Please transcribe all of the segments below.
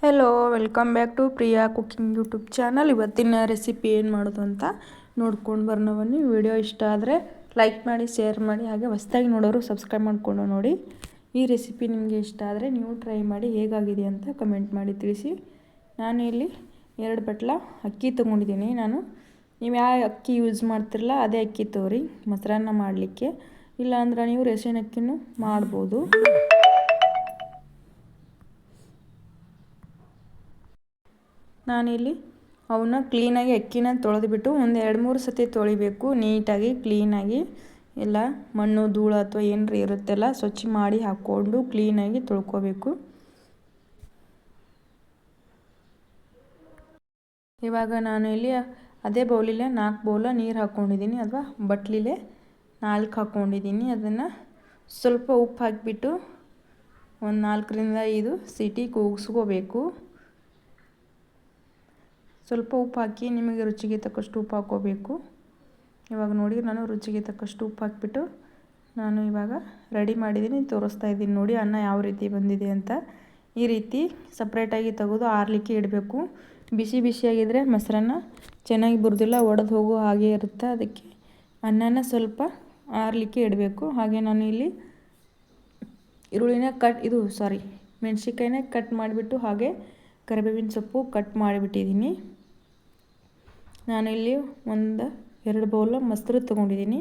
Hello welcome back to Priya cooking YouTube channel ಇವತ್ತಿನ recipe ಏನು ಮಾಡೋದು ಅಂತ ನೋಡ್ಕೊಂಡು ಬರೋಣ ಬನ್ನಿ. ವಿಡಿಯೋ ಇಷ್ಟ ಆದರೆ ಲೈಕ್ ಮಾಡಿ ಶೇರ್ ಮಾಡಿ, ಹಾಗೆ ಹೊಸ್ದಾಗಿ ನೋಡೋರು ಸಬ್ಸ್ಕ್ರೈಬ್ ಮಾಡಿಕೊಂಡು ನೋಡಿ. ಈ ರೆಸಿಪಿ ನಿಮಗೆ ಇಷ್ಟ ಆದರೆ ನೀವು ಟ್ರೈ ಮಾಡಿ ಹೇಗಾಗಿದೆ ಅಂತ ಕಮೆಂಟ್ ಮಾಡಿ ತಿಳಿಸಿ. ನಾನು ಇಲ್ಲಿ ಎರಡು ಬಟ್ಲ ಅಕ್ಕಿ ತೊಗೊಂಡಿದ್ದೀನಿ ನಾನು. ನೀವು ಯಾವ ಅಕ್ಕಿ ಯೂಸ್ ಮಾಡ್ತಿರಲ್ಲ ಅದೇ ಅಕ್ಕಿ ತೋರಿ. ಮೊಸರನ್ನ ಮಾಡಲಿಕ್ಕೆ. ಇಲ್ಲಾಂದ್ರೆ ನೀವು ರೇಷನ್ ಅಕ್ಕಿನೂ ಮಾಡ್ಬೋದು. ನಾನಿಲ್ಲಿ. ಅವನ್ನ ಕ್ಲೀನಾಗಿ ಅಕ್ಕಿನ ತೊಳೆದ್ಬಿಟ್ಟು ಒಂದು ಎರಡು ಮೂರು ಸತಿ ತೊಳಿಬೇಕು. ನೀಟಾಗಿ, ಕ್ಲೀನಾಗಿ. ಎಲ್ಲ ಮಣ್ಣು, ಧೂಳು ಅಥವಾ ಏನರ ಇರುತ್ತೆಲ್ಲ, ಸ್ವಚ್ಛ ಮಾಡಿ ಹಾಕ್ಕೊಂಡು ಕ್ಲೀನಾಗಿ ತೊಳ್ಕೊಬೇಕು. ಇವಾಗ ನಾನು ಇಲ್ಲಿ ಅದೇ ಬೌಲಿಲೆ ನಾಲ್ಕು ಬೌಲ ನೀರು ಹಾಕ್ಕೊಂಡಿದ್ದೀನಿ ಅಥವಾ ಬಟ್ಲಿಲೆ ನಾಲ್ಕು ಹಾಕ್ಕೊಂಡಿದ್ದೀನಿ ಅದನ್ನು ಸ್ವಲ್ಪ ಉಪ್ಪು ಹಾಕಿಬಿಟ್ಟು ಒಂದು ನಾಲ್ಕರಿಂದ ಐದು ಸಿಟಿ ಕೂಗಿಸ್ಕೋಬೇಕು. ಸ್ವಲ್ಪ ಉಪ್ಪು ಹಾಕಿ ನಿಮಗೆ ರುಚಿಗೆ ತಕ್ಕಷ್ಟು ಉಪ್ಪು ಹಾಕ್ಕೋಬೇಕು ಇವಾಗ ನೋಡಿ ನಾನು ರುಚಿಗೆ ತಕ್ಕಷ್ಟು ಉಪ್ಪು ಹಾಕಿಬಿಟ್ಟು ನಾನು ಇವಾಗ ರೆಡಿ ಮಾಡಿದ್ದೀನಿ, ತೋರಿಸ್ತಾ ಇದ್ದೀನಿ ನೋಡಿ ಅನ್ನ ಯಾವ ರೀತಿ ಬಂದಿದೆ ಅಂತ. ಈ ರೀತಿ ಸಪ್ರೇಟಾಗಿ ತೆಗೆದು ಆರಲಿಕ್ಕೆ ಇಡಬೇಕು. ಬಿಸಿ ಬಿಸಿಯಾಗಿದ್ದರೆ ಮೊಸರನ್ನ ಚೆನ್ನಾಗಿ ಬುರಿದಿಲ್ಲ, ಒಡೆದು ಹೋಗೋ ಹಾಗೆ ಇರುತ್ತೆ. ಅದಕ್ಕೆ ಅನ್ನನ ಸ್ವಲ್ಪ ಆರಲಿಕ್ಕೆ ಇಡಬೇಕು. ಹಾಗೆ ನಾನು ಇಲ್ಲಿ ಈರುಳ್ಳಿನ ಕಟ್ ಇದು ಸಾರಿ ಮೆಣಸಿನ್ಕಾಯಿನ ಕಟ್ ಮಾಡಿಬಿಟ್ಟು ಹಾಗೆ ಕರಿಬೇವಿನ ಸೊಪ್ಪು ಕಟ್ ಮಾಡಿಬಿಟ್ಟಿದ್ದೀನಿ. ನಾನಿಲ್ಲಿ ಒಂದು ಎರಡು ಬೌಲ ಮೊಸರು ತೊಗೊಂಡಿದ್ದೀನಿ.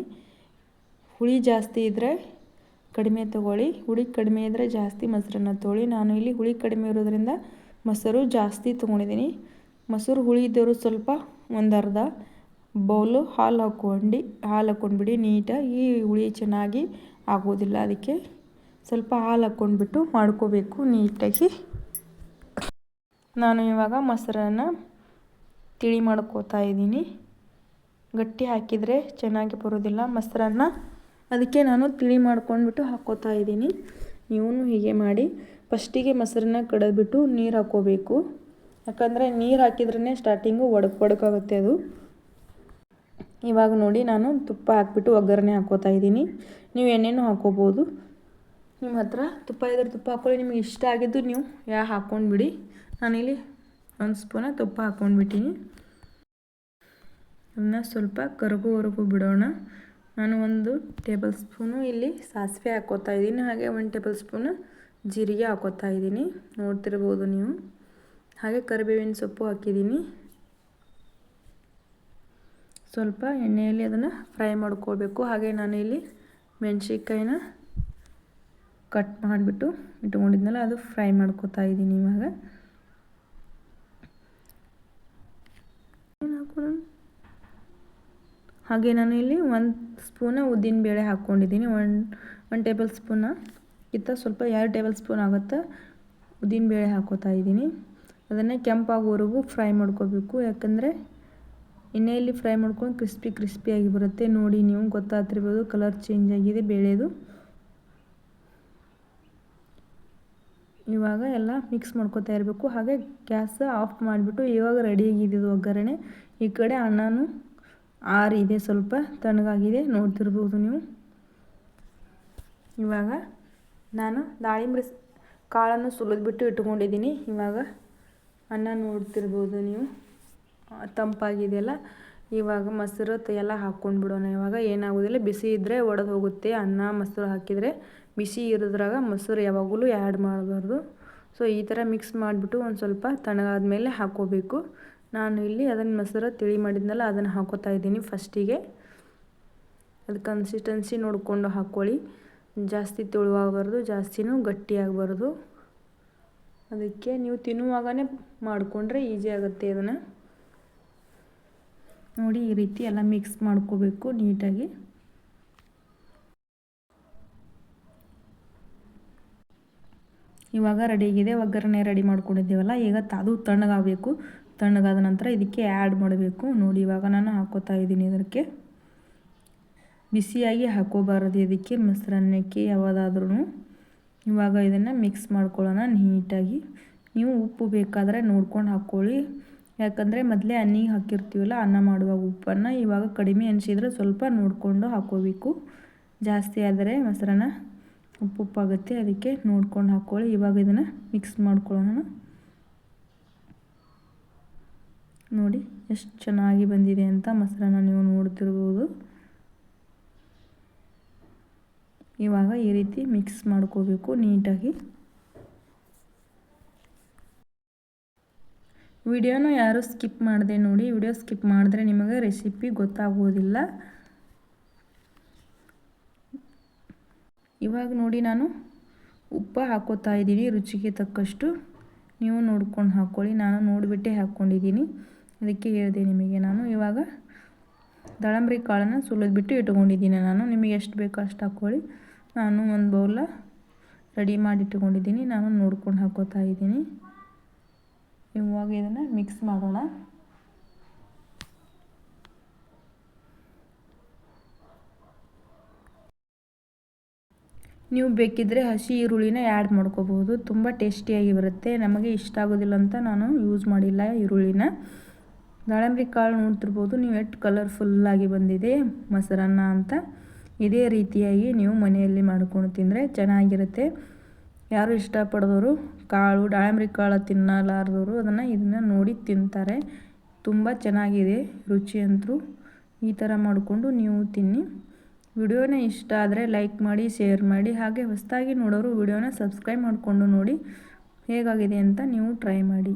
ಹುಳಿ ಜಾಸ್ತಿ ಇದ್ದರೆ ಕಡಿಮೆ ತೊಗೊಳ್ಳಿ. ಹುಳಿ ಕಡಿಮೆ ಇದ್ದರೆ ಜಾಸ್ತಿ ಮೊಸರನ್ನು ತೊಗೊಳ್ಳಿ ನಾನು ಇಲ್ಲಿ ಹುಳಿ ಕಡಿಮೆ ಇರೋದ್ರಿಂದ ಮೊಸರು ಜಾಸ್ತಿ ತೊಗೊಂಡಿದ್ದೀನಿ. ಮೊಸರು ಹುಳಿ ಇದ್ದವರು ಸ್ವಲ್ಪ ಒಂದು ಅರ್ಧ ಬೌಲು ಹಾಲು ಹಾಕ್ಕೊಂಡು, ಹಾಲು ಹಾಕ್ಕೊಂಡ್ಬಿಡಿ. ನೀಟಾಗಿ ಹುಳಿ ಚೆನ್ನಾಗಿ ಆಗೋದಿಲ್ಲ. ಅದಕ್ಕೆ ಸ್ವಲ್ಪ ಹಾಲು ಹಾಕ್ಕೊಂಡ್ಬಿಟ್ಟು ಮಾಡ್ಕೋಬೇಕು ನೀಟಾಗಿ. ನಾನು ಇವಾಗ ಮೊಸರನ್ನು ತಿಳಿ ಮಾಡ್ಕೋತಾ ಇದ್ದೀನಿ. ಗಟ್ಟಿ ಹಾಕಿದರೆ ಚೆನ್ನಾಗಿ ಬರೋದಿಲ್ಲ. ಮೊಸರನ್ನ ಅದಕ್ಕೆ ನಾನು ತಿಳಿ ಮಾಡ್ಕೊಂಡ್ಬಿಟ್ಟು ಹಾಕೋತಾ ಇದ್ದೀನಿ. ನೀವು ಹೀಗೆ ಮಾಡಿ. ಫಸ್ಟಿಗೆ ಮೊಸರನ್ನ ಕಡಿದ್ಬಿಟ್ಟು ನೀರು ಹಾಕ್ಕೋಬೇಕು ಯಾಕಂದರೆ ನೀರು ಹಾಕಿದ್ರೇ ಸ್ಟಾರ್ಟಿಂಗು ಒಡಕ್ ಒಡಕಾಗುತ್ತೆ ಅದು. ಇವಾಗ ನೋಡಿ ನಾನು ತುಪ್ಪ ಹಾಕ್ಬಿಟ್ಟು ಒಗ್ಗರಣೆ ಹಾಕೋತಾ ಇದ್ದೀನಿ. ನೀವು ಎಣ್ಣೆನೂ ಹಾಕ್ಕೋಬೋದು ನಿಮ್ಮ ಹತ್ರ ತುಪ್ಪ ಇದ್ರೆ ತುಪ್ಪ ಹಾಕೊಳ್ಳಿ. ನಿಮಗೆ ಇಷ್ಟ ಆಗಿದ್ದು ನೀವು ಯಾ ಹಾಕ್ಕೊಂಡ್ಬಿಡಿ ನಾನಿಲ್ಲಿ ಒಂದು ಸ್ಪೂನ ತುಪ್ಪ ಹಾಕ್ಕೊಂಡ್ಬಿಟ್ಟಿನಿ. ಅದನ್ನ ಸ್ವಲ್ಪ ಕರಗುವರೆಗೂ ಬಿಡೋಣ. ನಾನು ಒಂದು ಟೇಬಲ್ ಸ್ಪೂನು ಇಲ್ಲಿ ಸಾಸಿವೆ ಹಾಕೋತಾ ಇದ್ದೀನಿ, ಹಾಗೆ ಒಂದು ಟೇಬಲ್ ಸ್ಪೂನು ಜೀರಿಗೆ ಹಾಕೋತಾ ಇದ್ದೀನಿ. ನೋಡ್ತಿರ್ಬೋದು ನೀವು. ಹಾಗೆ ಕರಿಬೇವಿನ ಸೊಪ್ಪು ಹಾಕಿದ್ದೀನಿ. ಸ್ವಲ್ಪ ಎಣ್ಣೆಯಲ್ಲಿ ಅದನ್ನು ಫ್ರೈ ಮಾಡ್ಕೊಳ್ಬೇಕು. ಹಾಗೆ ನಾನು ಇಲ್ಲಿ ಮೆಣಸಿನ್ಕಾಯಿನ ಕಟ್ ಮಾಡಿಬಿಟ್ಟು ಇಟ್ಕೊಂಡಿದ್ನಲ್ಲ, ಅದು ಫ್ರೈ ಮಾಡ್ಕೋತಾ ಇದ್ದೀನಿ ಇವಾಗ. ಹಾಗೆ ನಾನು ಇಲ್ಲಿ ಒಂದು ಸ್ಪೂನ ಉದ್ದಿನ ಬೇಳೆ ಹಾಕ್ಕೊಂಡಿದ್ದೀನಿ. ಒನ್ ಒನ್ ಟೇಬಲ್ ಸ್ಪೂನ ಇತ್ತ ಸ್ವಲ್ಪ ಎರಡು ಟೇಬಲ್ ಸ್ಪೂನ್ ಆಗುತ್ತೆ ಉದ್ದಿನ ಬೇಳೆ ಹಾಕೋತಾ ಇದ್ದೀನಿ. ಅದನ್ನೇ ಕೆಂಪಾಗೋವರೆಗೂ ಫ್ರೈ ಮಾಡ್ಕೋಬೇಕು. ಯಾಕಂದರೆ ಎಣ್ಣೆಯಲ್ಲಿ ಫ್ರೈ ಮಾಡ್ಕೊಂಡು ಕ್ರಿಸ್ಪಿ ಕ್ರಿಸ್ಪಿಯಾಗಿ ಬರುತ್ತೆ. ನೋಡಿ, ನೀವು ಗೊತ್ತಾಗ್ತಿರ್ಬೋದು ಕಲರ್ ಚೇಂಜ್ ಆಗಿದೆ ಬೇಳೆದು. ಇವಾಗ ಎಲ್ಲ ಮಿಕ್ಸ್ ಮಾಡ್ಕೊತಾ ಇರಬೇಕು. ಹಾಗೆ ಗ್ಯಾಸ್ ಆಫ್ ಮಾಡಿಬಿಟ್ಟು ಇವಾಗ ರೆಡಿಯಾಗಿದ್ದು ಒಗ್ಗರಣೆ. ಈ ಕಡೆ ಅನ್ನನೂ ಆರಿದೆ ಸ್ವಲ್ಪ ತಣ್ಣಗಾಗಿದೆ, ನೋಡ್ತಿರ್ಬೋದು ನೀವು. ಇವಾಗ ನಾನು ದಾಳಿಂಬ್ರಿ ಕಾಳನ್ನು ಸುಲಿದ್ಬಿಟ್ಟು ಇಟ್ಕೊಂಡಿದ್ದೀನಿ. ಇವಾಗ ಅನ್ನ ನೋಡ್ತಿರ್ಬೋದು ನೀವು. ತಂಪಾಗಿದೆಯಲ್ಲ. ಇವಾಗ ಮೊಸರು ಎಲ್ಲ ಹಾಕ್ಕೊಂಡು ಬಿಡೋಣ ಇವಾಗ ಏನಾಗೋದಿಲ್ಲ. ಬಿಸಿ ಇದ್ದರೆ ಒಡೆದು ಹೋಗುತ್ತೆ. ಅನ್ನ ಮೊಸರು ಹಾಕಿದರೆ ಬಿಸಿ ಇರೋದ್ರಾಗ ಮೊಸರು ಯಾವಾಗಲೂ ಆ್ಯಡ್ ಮಾಡಬಾರ್ದು. ಸೊ ಈ ಥರ ಮಿಕ್ಸ್ ಮಾಡಿಬಿಟ್ಟು ಒಂದು ಸ್ವಲ್ಪ ತಣ್ಣಗಾದ ಮೇಲೆ ಹಾಕ್ಕೋಬೇಕು ನಾನು ಇಲ್ಲಿ ಅದನ್ನು ಮೊಸರು ತಿಳಿ ಮಾಡಿದ್ನಲ್ಲ, ಅದನ್ನು ಹಾಕೋತಾ ಇದ್ದೀನಿ ಫಸ್ಟಿಗೆ. ಅದು ಕನ್ಸಿಸ್ಟೆನ್ಸಿ ನೋಡಿಕೊಂಡು ಹಾಕ್ಕೊಳ್ಳಿ ಜಾಸ್ತಿ ತುಳುವಾಗಬಾರ್ದು, ಜಾಸ್ತಿನೂ ಗಟ್ಟಿಯಾಗಬಾರ್ದು. ಅದಕ್ಕೆ ನೀವು ತಿನ್ನುವಾಗನೇ ಮಾಡಿಕೊಂಡ್ರೆ ಈಸಿ ಆಗುತ್ತೆ ಅದನ್ನು ನೋಡಿ, ಈ ರೀತಿ ಎಲ್ಲ ಮಿಕ್ಸ್ ಮಾಡ್ಕೋಬೇಕು ನೀಟಾಗಿ. ಇವಾಗ ರೆಡಿ ಆಗಿದೆ. ಒಗ್ಗರಣೆ ರೆಡಿ ಮಾಡ್ಕೊಂಡಿದ್ದೀವಲ್ಲ, ಈಗ ಅದು ತಣ್ಣಗಾಗಬೇಕು. ತಣ್ಣಗಾದ ನಂತರ ಇದಕ್ಕೆ ಆ್ಯಡ್ ಮಾಡಬೇಕು. ನೋಡಿ, ಇವಾಗ ನಾನು ಹಾಕೋತಾ ಇದ್ದೀನಿ ಇದಕ್ಕೆ. ಬಿಸಿಯಾಗಿ ಹಾಕೋಬಾರದು ಇದಕ್ಕೆ, ಮೊಸರನ್ನಕ್ಕೆ ಯಾವುದಾದ್ರೂ ಇವಾಗ ಇದನ್ನು ಮಿಕ್ಸ್ ಮಾಡ್ಕೊಳ್ಳೋಣ ನೀಟಾಗಿ. ನೀವು ಉಪ್ಪು ಬೇಕಾದರೆ ನೋಡ್ಕೊಂಡು ಹಾಕ್ಕೊಳ್ಳಿ. ಯಾಕಂದರೆ ಮೊದಲೇ ಅನ್ನಿಗೆ ಹಾಕಿರ್ತೀವಲ್ಲ, ಅನ್ನ ಮಾಡುವಾಗ ಉಪ್ಪನ್ನು ಇವಾಗ ಕಡಿಮೆ ಅನಿಸಿದ್ರೆ ಸ್ವಲ್ಪ ನೋಡಿಕೊಂಡು ಹಾಕ್ಕೋಬೇಕು ಜಾಸ್ತಿ ಆದರೆ ಮೊಸರನ್ನ ಉಪ್ಪುಪ್ಪಾಗುತ್ತೆ ಅದಕ್ಕೆ ನೋಡ್ಕೊಂಡು ಹಾಕ್ಕೊಳ್ಳಿ. ಇವಾಗ ಇದನ್ನು ಮಿಕ್ಸ್ ಮಾಡ್ಕೊಳ್ಳೋಣ ನೋಡಿ, ಎಷ್ಟು ಚೆನ್ನಾಗಿ ಬಂದಿದೆ ಅಂತ ಮೊಸರನ್ನ ನೀವು ನೋಡ್ತಿರ್ಬೋದು. ಇವಾಗ ಈ ರೀತಿ ಮಿಕ್ಸ್ ಮಾಡ್ಕೋಬೇಕು ನೀಟಾಗಿ. ವಿಡಿಯೋನ ಯಾರು ಸ್ಕಿಪ್ ಮಾಡಿದೆ ನೋಡಿ. ವಿಡಿಯೋ ಸ್ಕಿಪ್ ಮಾಡಿದ್ರೆ ನಿಮಗೆ ರೆಸಿಪಿ ಗೊತ್ತಾಗುವುದಿಲ್ಲ ಇವಾಗ ನೋಡಿ ನಾನು ಉಪ್ಪು ಹಾಕೋತಾ ಇದ್ದೀನಿ, ರುಚಿಗೆ ತಕ್ಕಷ್ಟು. ನೀವು ನೋಡ್ಕೊಂಡು ಹಾಕ್ಕೊಳ್ಳಿ. ನಾನು ನೋಡಿಬಿಟ್ಟೆ ಹಾಕ್ಕೊಂಡಿದ್ದೀನಿ. ಅದಕ್ಕೆ ಹೇಳಿದೆ ನಿಮಗೆ ನಾನು. ಇವಾಗ ದಾಳಂಬ್ರಿ ಕಾಳನ್ನು ಸುಲಿದ್ಬಿಟ್ಟು ಇಟ್ಕೊಂಡಿದ್ದೀನಿ ನಾನು. ನಿಮಗೆ ಎಷ್ಟು ಬೇಕೋ ಅಷ್ಟು ಹಾಕ್ಕೊಳ್ಳಿ. ನಾನು ಒಂದು ಬೌಲ ರೆಡಿ ಮಾಡಿ ಇಟ್ಕೊಂಡಿದ್ದೀನಿ. ನಾನು ನೋಡ್ಕೊಂಡು ಹಾಕೋತಾ ಇದ್ದೀನಿ. ಇವಾಗ ಇದನ್ನು ಮಿಕ್ಸ್ ಮಾಡೋಣ. ನೀವು ಬೇಕಿದ್ದರೆ ಹಸಿ ಈರುಳ್ಳಿನ ಆ್ಯಡ್ ಮಾಡ್ಕೋಬೋದು ತುಂಬ ಟೇಸ್ಟಿಯಾಗಿ ಬರುತ್ತೆ. ನಮಗೆ ಇಷ್ಟ ಆಗೋದಿಲ್ಲ ಅಂತ ನಾನು ಯೂಸ್ ಮಾಡಿಲ್ಲ ಈರುಳ್ಳಿನ. ದಾಳಂಬ್ರಿ ಕಾಳು ನೋಡ್ತಿರ್ಬೋದು. ನೀವು ಎಷ್ಟು ಕಲರ್ಫುಲ್ಲಾಗಿ ಬಂದಿದೆ ಮೊಸರನ್ನ ಅಂತ. ಇದೇ ರೀತಿಯಾಗಿ ನೀವು ಮನೆಯಲ್ಲಿ ಮಾಡ್ಕೊಂಡು ತಿಂದರೆ ಚೆನ್ನಾಗಿರುತ್ತೆ. ಯಾರು ಇಷ್ಟಪಡೋರು ಕಾಳು, ದಾಳಂಬ್ರಿ ಕಾಳು ತಿನ್ನಲಾರ್ದವರು ಅದನ್ನು ಇದನ್ನು ನೋಡಿ ತಿಂತಾರೆ. ತುಂಬ ಚೆನ್ನಾಗಿದೆ ರುಚಿ ಈ ಥರ ಮಾಡಿಕೊಂಡು ನೀವು ತಿನ್ನಿ. ವಿಡಿಯೋನ ಇಷ್ಟ ಆದರೆ ಲೈಕ್ ಮಾಡಿ, ಶೇರ್ ಮಾಡಿ, ಹಾಗೆ ಹೊಸದಾಗಿ ನೋಡೋರು ವಿಡಿಯೋನ ಸಬ್ಸ್ಕ್ರೈಬ್ ಮಾಡಿಕೊಂಡು ನೋಡಿ. ಹೇಗಾಗಿದೆ ಅಂತ ನೀವು ಟ್ರೈ ಮಾಡಿ.